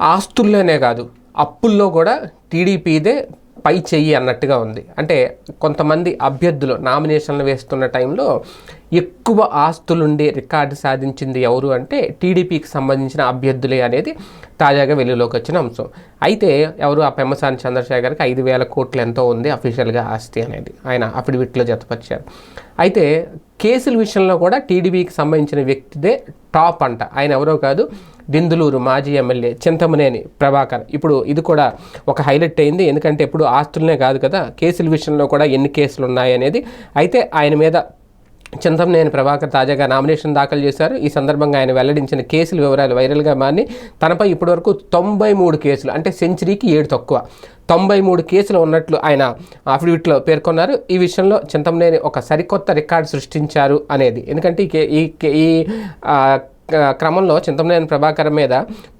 ఆస్తుల్లోనే కాదు అప్పుల్లో కూడా టీడీపీదే పై చెయ్యి అన్నట్టుగా ఉంది. అంటే కొంతమంది అభ్యర్థులు నామినేషన్లు వేస్తున్న టైంలో ఎక్కువ ఆస్తులుండే రికార్డు సాధించింది ఎవరు అంటే టీడీపీకి సంబంధించిన అభ్యర్థులే అనేది తాజాగా వెలుగులోకి వచ్చిన అంశం. అయితే ఎవరు ఆ పెమ్మసాని చంద్రశేఖర్కి ఐదు వేల కోట్లు ఎంతో ఉంది అఫీషియల్గా ఆస్తి అనేది. ఆయన అఫిడవిట్లో జతపరిచారు. అయితే కేసుల విషయంలో కూడా టీడీపీకి సంబంధించిన వ్యక్తిదే టాప్ అంట. ఆయన ఎవరో కాదు దిందులూరు మాజీ ఎమ్మెల్యే చింతమనేని ప్రభాకర్. ఇప్పుడు ఇది కూడా ఒక హైలైట్ అయింది. ఎందుకంటే ఇప్పుడు ఆస్తులనే కాదు కదా కేసుల విషయంలో కూడా ఎన్ని కేసులు ఉన్నాయి అనేది అయితే ఆయన మీద చింతమనేని ప్రభాకర్ తాజాగా నామినేషన్ దాఖలు చేశారు. ఈ సందర్భంగా ఆయన వెల్లడించిన కేసుల వివరాలు వైరల్గా మారి తనపై ఇప్పటివరకు తొంభై మూడు కేసులు అంటే సెంచరీకి ఏడు తక్కువ. తొంభై మూడు కేసులు ఉన్నట్లు ఆయన అఫిడవిట్లో పేర్కొన్నారు. ఈ విషయంలో చింతమనేని ఒక సరికొత్త రికార్డు సృష్టించారు అనేది. ఎందుకంటే ఈ కే- ఈ కే- ఈ క్రమంలో చింతమనేని ప్రభాకర్ మీద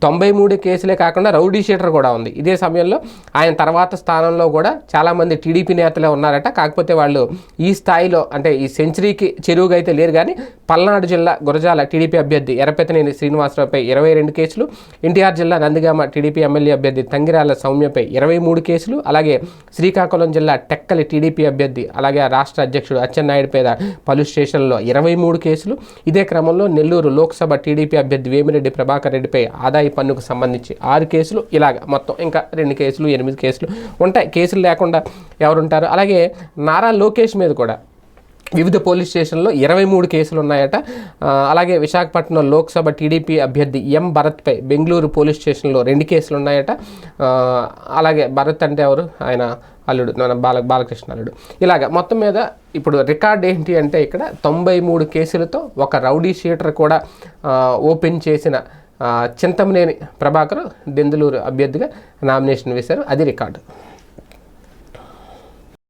తొంభై మూడు కేసులే కాకుండా రౌడీ షీటర్ కూడా ఉంది. ఇదే సమయంలో ఆయన తర్వాత స్థానంలో కూడా చాలామంది టీడీపీ నేతలే ఉన్నారట. కాకపోతే వాళ్ళు ఈ స్థాయిలో అంటే ఈ సెంచరీకి చెరువుగా అయితే లేరు కానీ పల్నాడు జిల్లా గురజాల టీడీపీ అభ్యర్థి ఎర్రపెతనేని శ్రీనివాసరావుపై ఇరవై రెండు కేసులు ఎన్టీఆర్ జిల్లా నందిగామ టీడీపీ ఎమ్మెల్యే అభ్యర్థి తంగిరాల సౌమ్యపై ఇరవై మూడు కేసులు అలాగే శ్రీకాకుళం జిల్లా టెక్కలి టీడీపీ అభ్యర్థి అలాగే ఆ రాష్ట్ర అధ్యక్షుడు అచ్చెన్నాయుడు పేద పలు స్టేషన్లో ఇరవై మూడు కేసులు. ఇదే క్రమంలో నెల్లూరు లోక్సభ టీడీపీ అభ్యర్థి వేమిరెడ్డి ప్రభాకర్ రెడ్డిపై ఆదాయ పన్నుకు సంబంధించి ఆరు కేసులు ఇలాగ మొత్తం ఇంకా రెండు కేసులు ఎనిమిది కేసులు ఉంటాయి. కేసులు లేకుండా ఎవరుంటారు? అలాగే నారా లోకేష్ మీద కూడా వివిధ పోలీస్ స్టేషన్లో ఇరవై మూడు కేసులు ఉన్నాయట. అలాగే విశాఖపట్నం లోక్సభ టీడీపీ అభ్యర్థి ఎం భరత్పై బెంగళూరు పోలీస్ స్టేషన్లో రెండు కేసులు ఉన్నాయట. అలాగే భరత్ అంటే ఎవరు? ఆయన అల్లుడు మన బాల బాలకృష్ణ అల్లుడు. ఇలాగ మొత్తం మీద ఇప్పుడు రికార్డ్ ఏంటి అంటే ఇక్కడ తొంభై మూడు కేసులతో ఒక రౌడీ షీటర్ కూడా ఓపెన్ చేసిన చింతమనేని ప్రభాకర్ దెందులూరు అభ్యర్థిగా నామినేషన్ వేశారు. అది రికార్డు.